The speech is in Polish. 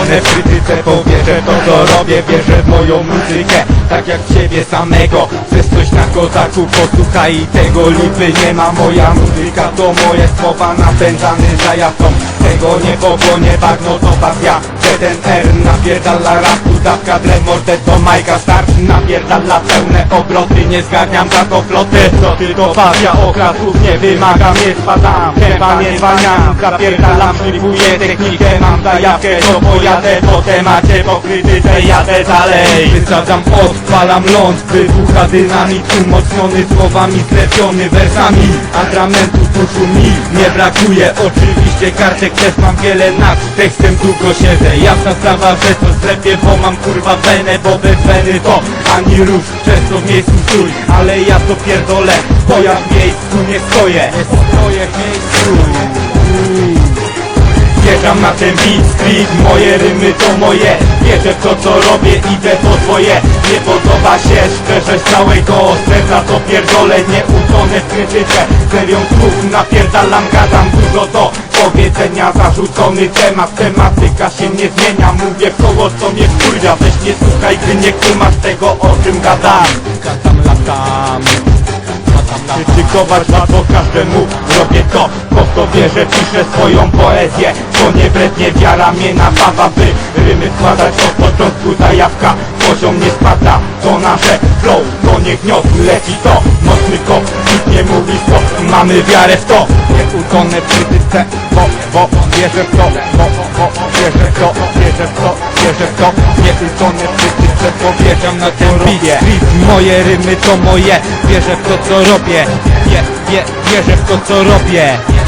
utonę w krytyce Powierzę to co robię, wierzę w moją muzykę Tak jak w samego. Chcesz coś na kozaku, posłuchaj tego lipy nie ma Moja muzyka to moje słowa napędzany zajawką Tego nie pochłonie bagno to pasja ZNR napierdala rapu Dawka dre mordę to Majka Start. Napierdala pełne obroty Nie zgarniam za to floty. To pasja okradków nie wymagam Nie spadam, tempa nie zwalniam Zapierdalam, szlifuję technikę Mam zajawkę, to pojadę po temacie Po krytyce jadę dalej. Wysadzam, odpalam ląd Wybucha dynamit umocniony Słowami sklepiony wersami. Atramentu duszu mi nie brakuje Oczywiście kartek też mam wiele nad Tekstem długo siedzę Jasna sprawa, że to sklepie Bo mam kurwa wenę, bo bez weny to Ani rusz, przez to w miejscu stój Ale ja to pierdolę Bo ja w miejscu nie stoję. Stoję w miejscu Wjeżdżam na ten beat street, moje rymy to moje. Wierzę w to co robię, idę po swoje Nie podoba się szczerze z całego serca To pierdolę, nie utonę w krytyce. Serią słów napierdalam, gadam dużo do powiedzenia. Zarzucony temat, tematyka się nie zmienia. Mówię w koło co mnie wkurwia. Weź nie słuchaj, gdy nie kumasz tego o czym gadam. Gadam, Krytykować łatwo każdemu. Robię to, bo w to wierzę Piszę swoją poezję To nie brednie wiara mnie napawa By rymy składać od początku Zajawka, poziom nie spada To nasze flow, to nie gniot. Leci to, mocny kop Nikt nie mówi stop, mamy wiarę w to. Nie utonę w krytyce Bo, bo wierzę w to. Bo, bo wierzę w to Wierzę w to, wierzę w to. Nie utonę w krytyce Wierzę na ten beat Moje rymy to moje Wierzę w to co robię. Wie, wie, wierzę w to co robię